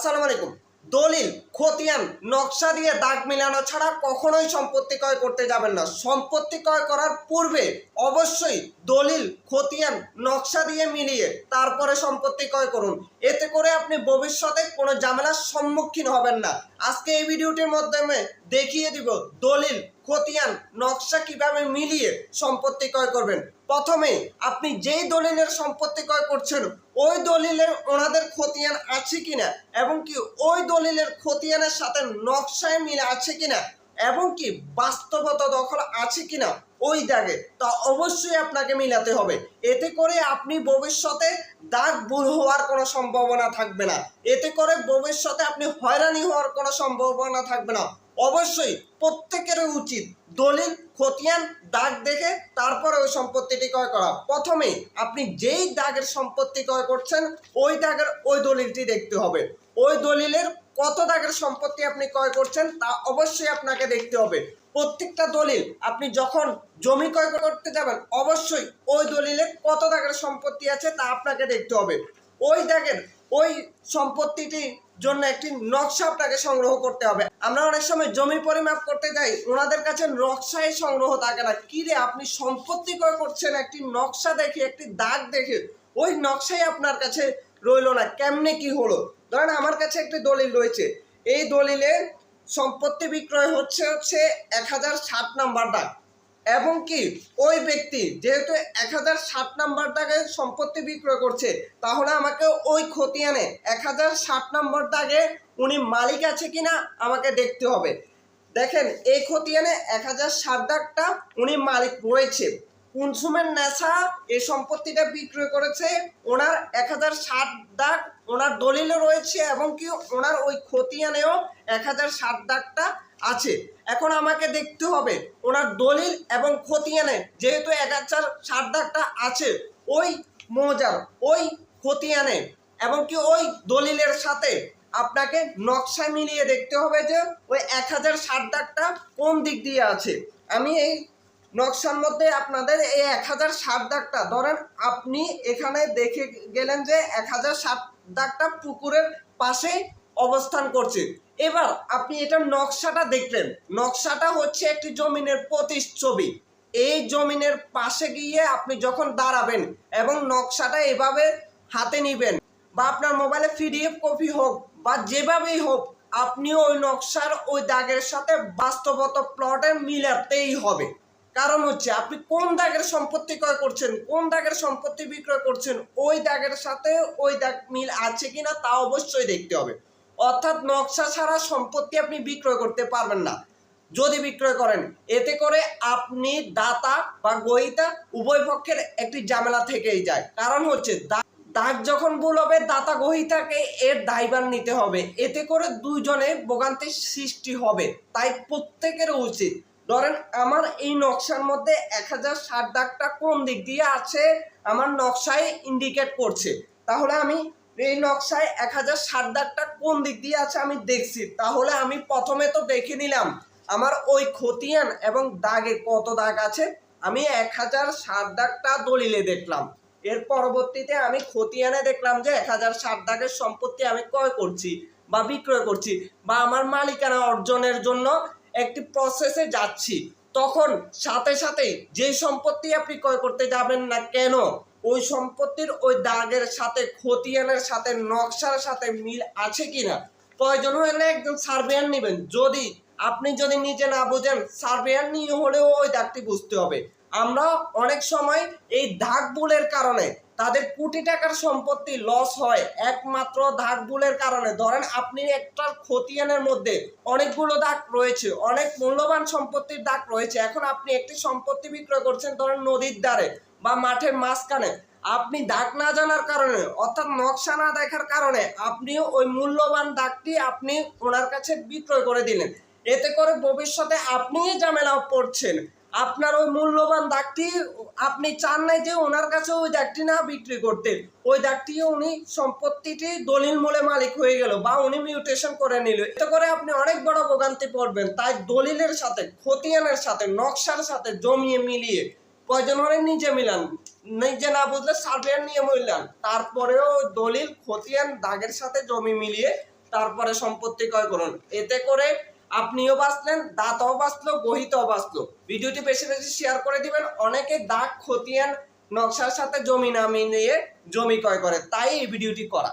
আসসালামু আলাইকুম। দলিল, খতিয়ান, নকশা দিয়ে দাগ মিলানো ছাড়া কখনোই সম্পত্তি ক্রয় করতে যাবেন না। সম্পত্তি ক্রয় করার পূর্বে অবশ্যই দলিল, খতিয়ান, নকশা দিয়ে মিলিয়ে তারপরে সম্পত্তি ক্রয় করুন। এতে করে আপনি ভবিষ্যতে কোনো ঝামেলার সম্মুখীন হবেন না। আজকে এই ভিডিওটির মাধ্যমে দেখিয়ে দিব দলিল খতিয়ান, নকশা কীভাবে মিলিয়ে সম্পত্তি ক্রয় করবেন? প্রথমে আপনি যেই দলিলের সম্পত্তি ক্রয় করছেন, ওই দলিলের ওনাদের খতিয়ান আছে কিনা এবং কি ওই দলিলের খতিয়ানের সাথে নকশায় মিল আছে কিনা এবং কি বাস্তবতা দখল আছে কিনা ওই দাগে তা অবশ্যই আপনাকে মিলাতে হবে। এতে করে আপনি ভবিষ্যতে দাগ ভুল হওয়ার কোনো সম্ভাবনা থাকবে না। এতে করে ভবিষ্যতে আপনি হয়রানি হওয়ার কোনো সম্ভাবনা থাকবে না। অবশ্যই প্রত্যেকেরই উচিত দলিল, খতিয়ান, দাগ দেখে তারপরে ওই সম্পত্তিটি ক্রয় করা। প্রথমে আপনি যেই দাগের সম্পত্তি ক্রয় করছেন, ওই দাগের ওই দলিলটি দেখতে হবে। ওই দলিলের কত দাগের সম্পত্তি আপনি ক্রয় করছেন, তা অবশ্যই আপনাকে দেখতে হবে। প্রত্যেকটা দলিল আপনি যখন জমি ক্রয় করতে যাবেন, অবশ্যই ওই দলিলে কত দাগের সম্পত্তি আছে তা আপনাকে দেখতে হবে। ওই দাগের ওই সম্পত্তিটির জন্য একটি নকশা আপনাকে সংগ্রহ করতে হবে। আমরা অনেক সময় জমি পরিমাপ করতে যাই, ওনাদের কাছে নকশাই সংগ্রহ থাকে না। কি রে, আপনি সম্পত্তি ক্রয় করছেন, একটি নকশা দেখে, একটি দাগ দেখে, ওই নকশাই আপনার কাছে রইল না। কেমনে কি হলো? ধরেন আমার কাছে একটি দলিল রয়েছে। এই দলিলে সম্পত্তি বিক্রয় হচ্ছে হচ্ছে এক হাজার ষাট নাম্বার দাগ। এবং কি ওই ব্যক্তি যেহেতু এক হাজার ষাট নাম্বার দাগের সম্পত্তি বিক্রয় করছে, তাহলে আমাকে ওই খতিয়ানে এক হাজার ষাট নাম্বার দাগে উনি মালিক আছে কিনা আমাকে দেখতে হবে। দেখেন, এই খতিয়ানে এক হাজার ষাট দাগটা উনি মালিক রয়েছে। কুনসুমের নেশা এই সম্পত্তিটা বিক্রয় করেছে। ওনার এক হাজার ষাট দাগ ওনার দলিলও রয়েছে এবং কি ওনার ওই খতিয়ানেও এক হাজার ষাট দাগটা আছে। এখন আমাকে দেখতে হবে ওনার দলিল এবং খতিয়ানে যেহেতু এক হাজার ষাট দাগটা আছে, ওই মৌজার, ওই খতিয়ানে এবং কি ওই দলিলের সাথে আপনাকে নকশা মিলিয়ে দেখতে হবে যে ওই এক হাজার ষাট দাগটা কোন দিক দিয়ে আছে। আমি এই নকশার মধ্যে আপনাদের এই এক হাজার ষাট দাগটা, ধরেন আপনি এখানে দেখে গেলেন যে এক হাজার ষাট দাগটা পুকুরের পাশে অবস্থান করছে। এবার আপনি এটার নকশাটা দেখলেন। নকশাটা হচ্ছে একটি জমিনের প্রতিচ্ছবি। এই জমিনের পাশে গিয়ে আপনি যখন দাঁড়াবেন এবং নকশাটা এভাবে হাতে নিবেন বা আপনার মোবাইলে পিডিএফ কপি হোক বা যেভাবেই হোক, আপনি ওই নকশার ওই দাগের সাথে বাস্তবত প্লটে মিলাতেই হবে। কারণ হচ্ছে, আপনি কোন দাগের সম্পত্তি ক্রয় করছেন, কোন দাগের সম্পত্তি বিক্রয় করছেন, ওই দাগের সাথে ওই দাগ মিল আছে কিনা তা অবশ্যই দেখতে হবে। অর্থাৎ নকশা ছাড়া সম্পত্তি আপনি বিক্রয় করতে পারবেন না। যদি বিক্রয় করেন, এতে করে আপনি দাতা বা গহিতা উভয় পক্ষের একটি ঝামেলা থেকেই যায়। কারণ হচ্ছে দাগ যখন ভুল হবে, দাতা গহিতাকে এর দায়ভার নিতে হবে। এতে করে দুজনে ভোগান্তির সৃষ্টি হবে। তাই প্রত্যেকের উচিত ধরেন আমার এই নকশার মধ্যে এক হাজার ষাট দাগটা কোন দিক দিয়ে আছে, আমার নকশায় ইন্ডিকেট করছে। তাহলে আমি এই নকশায় এক হাজার ষাট দাগটা কোন দিক দিয়ে আছে আমি দেখছি। তাহলে আমি প্রথমে তো দেখে নিলাম আমার ওই খতিয়ান এবং দাগে কত দাগ আছে। আমি এক হাজার ষাট দাগটা দলিলে দেখলাম। এর পরবর্তীতে আমি খতিয়ানে দেখলাম যে এক হাজার ষাট দাগের সম্পত্তি আমি ক্রয় করছি বা বিক্রয় করছি বা আমার মালিকানা অর্জনের জন্য একটি প্রসেসে যাচ্ছি, তখন সাথে সাথে যে সম্পত্তি আপনি ক্রয় করতে যাবেন না কেন, ওই সম্পত্তির ওই দাগের সাথে, খতিয়ানের সাথে, নকশার সাথে মিল আছে কিনা? প্রয়োজন হলে একজন সার্ভেয়ার নেবেন। যদি আপনি যদি নিজে না বোঝেন সার্ভেয়ার নিয়ে হলেও ওই দাগটি বুঝতে হবে। আমরা অনেক সময় এই দাগ বুলের কারণে তাদের কোটি টাকার সম্পত্তি লস হয় একমাত্র দাগ বুলের কারণে। ধরেন আপনি একটা খতিয়ানের মধ্যে অনেকগুলো দাগ রয়েছে, অনেক মূল্যবান সম্পত্তির দাগ রয়েছে। এখন আপনি একটি সম্পত্তি বিক্রয় করছেন, ধরেন নদীর ধারে বা মাঠের মাঝখানে। আপনি দাগ না জানার কারণে, অর্থাৎ নকশা না দেখার কারণে আপনি ওই মূল্যবান দাগটি আপনি ওনার কাছে বিক্রয় করে দিলেন। এতে করে ভবিষ্যতে আপনিই ঝামেলা পড়ছেন। আপনার ওই মূল্যবান দাগটি আপনি চান নাই যে ওনার কাছে ওই দাগটি না বিক্রি করতে। ওই দাগটি উনি সম্পত্তিটি দলিল মূলে মালিক হয়ে গেল বা উনি মিউটেশন করে নিল। এতে করে আপনি অনেক বড় ভোগান্তি পড়বেন। তাই দলিলের সাথে, খতিয়ানের সাথে, নকশার সাথে জমিয়ে মিলিয়ে প্রয়োজন হলে নিজে মিলান। নিজে না বুঝলে সার্ভেয়ার নিয়ে মিলান। তারপরেও দলিল, খতিয়ান, দাগের সাথে জমি মিলিয়ে তারপরে সম্পত্তি ক্রয় করুন। এতে করে আপনিও বাঁচলেন, দাঁতও বাঁচলো গহিতও বাঁচলো। ভিডিওটি বেশি বেশি শেয়ার করে দিবেন। অনেকে দাগ খতিয়ান নকশার সাথে জমি নামিয়ে জমি ক্রয় করে, তাই এই ভিডিওটি করা।